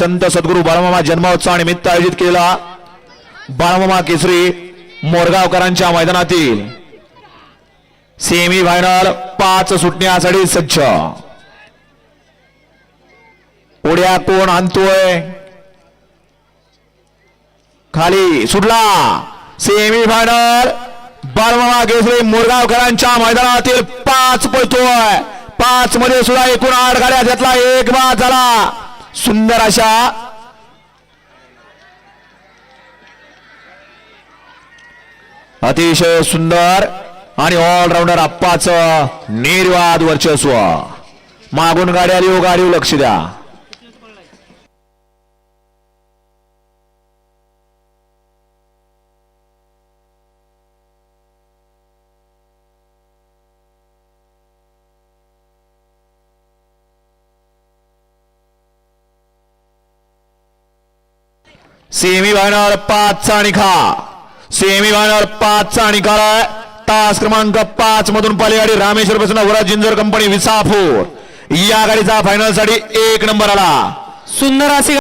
संत सद्गुरू बाळमामा जन्मोत्सवा निमित्त आयोजित केलेला बाळमामा केसरी मोरगावकरांच्या मैदानातील सेमी फायनल पाच सुटण्यासाठी सज्ज. उड्या कोण आणतोय? खाली सुटला. सेमी फायनल बाळमामा केसरी मोरगावकरांच्या मैदानातील पाच पळतोय. पाच मध्ये सुद्धा एकूण आठ गाड्या त्यातला एक बाद झाला. सुंदर अशा अतिशय सुंदर आणि ऑलराऊंडर आप्पाचं निर्वाद वर्चस्व. मागून गाडी आली हो गाडीवर लक्ष द्या. सेमी फायनल पाचचा निकाल सेमी फायनल पाचचा निकाल आहे तास क्रमांक पाच मधून पलीकडे रामेश्वर पासून वरा जिंजर कंपनी विसापूर. या गाडीचा फायनलसाठी एक नंबर आला. सुंदर अशी